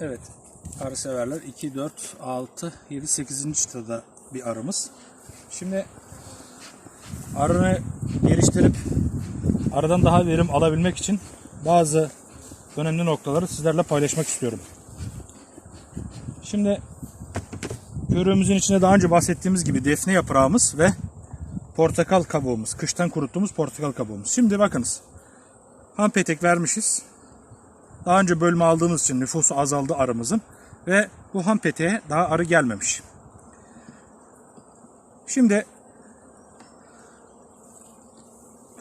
Evet. Arı severler 2, 4, 6, 7, 8. çıtada bir arımız. Şimdi arını geliştirip aradan daha verim alabilmek için bazı önemli noktaları sizlerle paylaşmak istiyorum. Şimdi körüğümüzün içine daha önce bahsettiğimiz gibi defne yaprağımız ve portakal kabuğumuz. Kıştan kuruttuğumuz portakal kabuğumuz. Şimdi bakınız. Ham petek vermişiz. Daha önce bölme aldığımız için nüfusu azaldı arımızın. Ve bu ham peteğe daha arı gelmemiş. Şimdi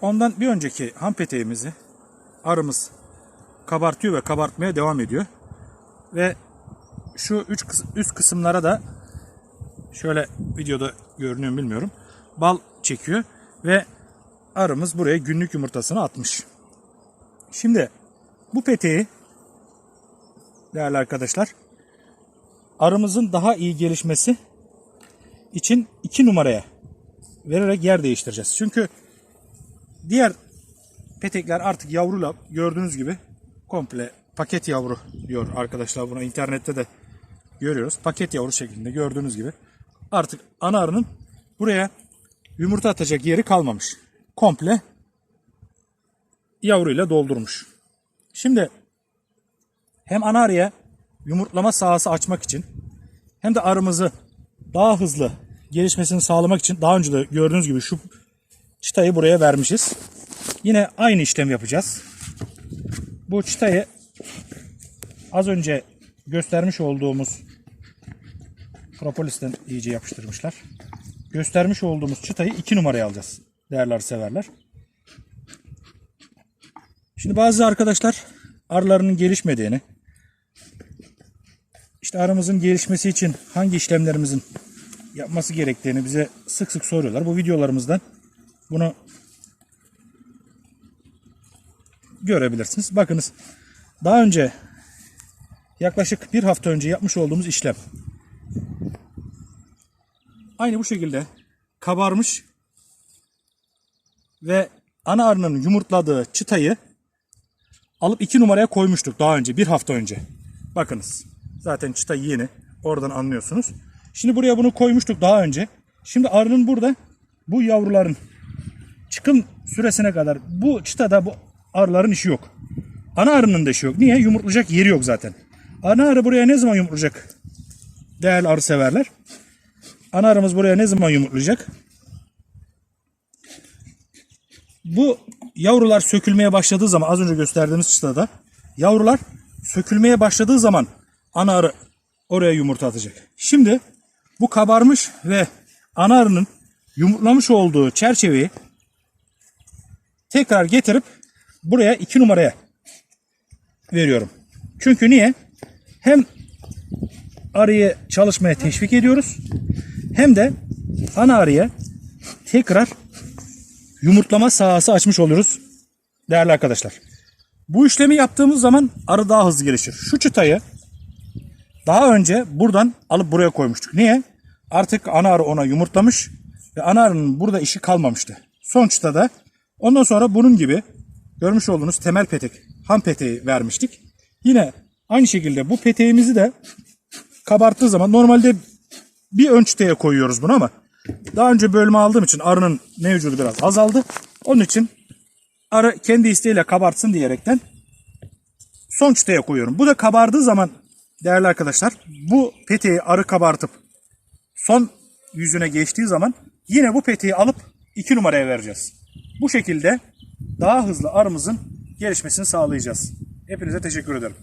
ondan bir önceki ham peteğimizi arımız kabartıyor ve kabartmaya devam ediyor. Ve şu üç üst kısımlara da şöyle videoda görünüyor mu bilmiyorum. Bal çekiyor ve arımız buraya günlük yumurtasını atmış. Şimdi bu peteği değerli arkadaşlar arımızın daha iyi gelişmesi için 2 numaraya vererek yer değiştireceğiz. Çünkü diğer petekler artık yavruyla gördüğünüz gibi komple paket yavru diyor arkadaşlar buna internette de görüyoruz. Paket yavru şeklinde gördüğünüz gibi artık ana arının buraya yumurta atacak yeri kalmamış. Komple yavruyla doldurmuş. Şimdi hem ana yumurtlama sahası açmak için hem de arımızı daha hızlı gelişmesini sağlamak için daha önce de gördüğünüz gibi şu çıtayı buraya vermişiz. Yine aynı işlem yapacağız. Bu çıtayı az önce göstermiş olduğumuz propolis'ten iyice yapıştırmışlar. Göstermiş olduğumuz çıtayı 2 numaraya alacağız. Değerler severler. Şimdi bazı arkadaşlar arılarının gelişmediğini, işte arımızın gelişmesi için hangi işlemlerimizin yapması gerektiğini bize sık sık soruyorlar. Bu videolarımızdan bunu görebilirsiniz. Bakınız daha önce yaklaşık bir hafta önce yapmış olduğumuz işlem. Aynı bu şekilde kabarmış ve ana arının yumurtladığı çıtayı alıp 2 numaraya koymuştuk daha önce bir hafta önce. Bakınız zaten çıta yeni oradan anlıyorsunuz. Şimdi buraya bunu koymuştuk daha önce. Şimdi arının burada bu yavruların çıkım süresine kadar bu çıtada bu arıların işi yok. Ana arının da işi yok. Niye? Yumurtlayacak yeri yok zaten. Ana arı buraya ne zaman yumurtlayacak? Değerli arı severler. Ana arımız buraya ne zaman yumurtlayacak? Bu yavrular sökülmeye başladığı zaman az önce gösterdiğimiz çıtada yavrular sökülmeye başladığı zaman ana arı oraya yumurta atacak. Şimdi bu kabarmış ve ana arının yumurtlamış olduğu çerçeveyi tekrar getirip buraya 2 numaraya veriyorum. Çünkü niye? Hem arıyı çalışmaya teşvik ediyoruz hem de ana arıya tekrar yumurtlama sahası açmış oluyoruz değerli arkadaşlar. Bu işlemi yaptığımız zaman arı daha hızlı gelişir. Şu çıtayı daha önce buradan alıp buraya koymuştuk. Niye? Artık ana arı ona yumurtlamış ve ana arının burada işi kalmamıştı. Son çıtada ondan sonra bunun gibi görmüş olduğunuz temel petek, ham peteği vermiştik. Yine aynı şekilde bu peteğimizi de kabarttığı zaman normalde bir ön çıtaya koyuyoruz bunu ama daha önce bölme aldığım için arının mevcudu biraz azaldı. Onun için arı kendi isteğiyle kabartsın diyerekten son çıtaya koyuyorum. Bu da kabardığı zaman değerli arkadaşlar bu peteği arı kabartıp son yüzüne geçtiği zaman yine bu peteği alıp 2 numaraya vereceğiz. Bu şekilde daha hızlı arımızın gelişmesini sağlayacağız. Hepinize teşekkür ederim.